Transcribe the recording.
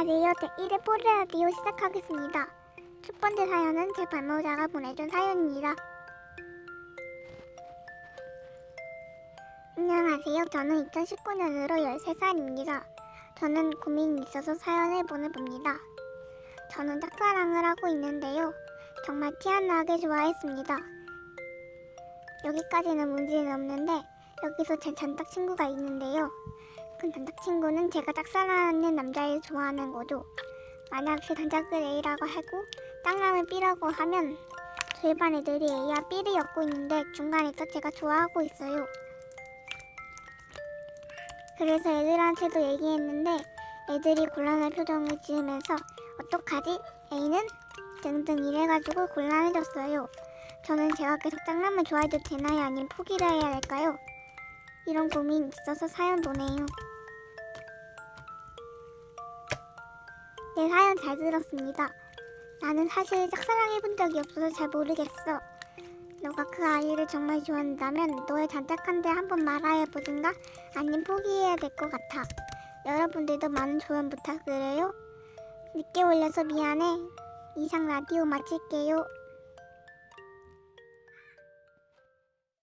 안녕하세요. 제1회 포르 라디오 시작하겠습니다. 첫 번째 사연은 제 발모자가 보내준 사연입니다. 안녕하세요. 저는 2019년으로 13살입니다. 저는 고민이 있어서 사연을 보내봅니다. 저는 짝사랑을 하고 있는데요. 정말 티 안 나게 좋아했습니다. 여기까지는 문제는 없는데 여기서 제 단짝 친구가 있는데요. 그 단짝 친구는 제가 짝사랑하는 남자를 좋아하는 거죠. 만약 제 단짝을 A라고 하고 짝남을 B라고 하면 저희 반 애들이 A와 B를 엮고 있는데 중간에서 제가 좋아하고 있어요. 그래서 애들한테도 얘기했는데 애들이 곤란한 표정을 지으면서 어떡하지? A는? 등등 이래가지고 곤란해졌어요. 저는 제가 계속 짝남을 좋아해도 되나요? 아니면 포기를 해야 할까요? 이런 고민 있어서 사연 보내요. 내 사연 잘 들었습니다. 나는 사실 짝사랑해본 적이 없어서 잘 모르겠어. 너가 그 아이를 정말 좋아한다면 너의 단짝한테 한번 말해보든가 아니면 포기해야 될 것 같아. 여러분들도 많은 조언 부탁드려요. 늦게 올려서 미안해. 이상 라디오 마칠게요.